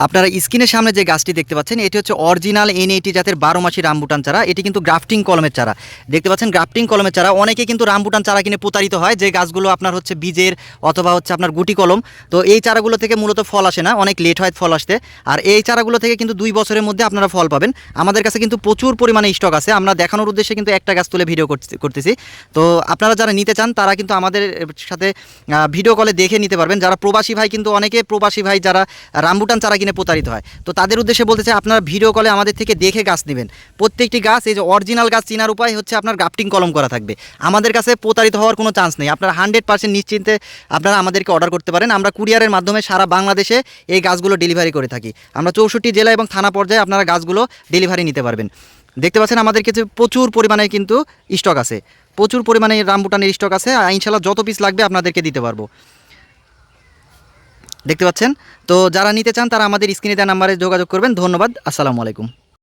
আপনারা স্ক্রিনের সামনে যে গাছটি দেখতে পাচ্ছেন, এটি হচ্ছে অরিজিনাল এন এইটি জাতের বারো মাসি রামবুটান চারা। এটি কিন্তু গ্রাফটিং কলমের চারা। দেখতে পাচ্ছেন, গ্রাফটিং কলমের চারা। অনেকে কিন্তু রামবুটান চারা কিনে প্রতারিত হয়। যে গাছগুলো আপনার হচ্ছে বীজের অথবা হচ্ছে আপনার গুটি কলম। তো এই চারাগুলো থেকে মূলত ফল আসে না। অনেক লেট হয় ফল আসতে। আর এই চারাগুলো থেকে কিন্তু দুই বছরের মধ্যে আপনারা ফল পাবেন। আমাদের কাছে কিন্তু প্রচুর পরিমাণে স্টক আছে। আমরা দেখানোর উদ্দেশ্যে কিন্তু একটা গাছ তুলে ভিডিও করতে- করতেছি। তো আপনারা যারা নিতে চান, তারা কিন্তু আমাদের সাথে ভিডিও কলে দেখে নিতে পারবেন। যারা প্রবাসী ভাই কিন্তু, অনেকে প্রবাসী ভাই যারা রামবুটান চারা কিনে প্রতারিত হয়। তো তাদের উদ্দেশ্যে বলতে চাই, আপনারা ভিডিও কলে আমাদের থেকে দেখে গাছ নেবেন। প্রত্যেকটি গাছ, এই যে অরিজিনাল গাছ চেনার উপায় হচ্ছে আপনার গ্রাফটিং কলম করা থাকবে। আমাদের কাছে প্রতারিত হওয়ার কোনো চান্স নেই। আপনারা হান্ড্রেড পার্সেন্ট নিশ্চিন্তে আপনারা আমাদেরকে অর্ডার করতে পারেন। আমরা কুরিয়ারের মাধ্যমে সারা বাংলাদেশে এই গাছগুলো ডেলিভারি করে থাকি। আমরা চৌষট্টি জেলা এবং থানা পর্যায়ে আপনারা গাছগুলো ডেলিভারি নিতে পারবেন। দেখতে পাচ্ছেন আমাদের কাছে প্রচুর পরিমাণে কিন্তু স্টক আছে। প্রচুর পরিমাণে রামবুটানের স্টক আছে। ইনশাল্লাহ যত পিস লাগবে আপনাদেরকে দিতে পারব। দেখতে পাচ্ছেন? তো যারা নিতে চান তারা আমাদের স্ক্রিনে দেওয়া নাম্বারে যোগাযোগ করবেন। ধন্যবাদ। আসসালামু আলাইকুম।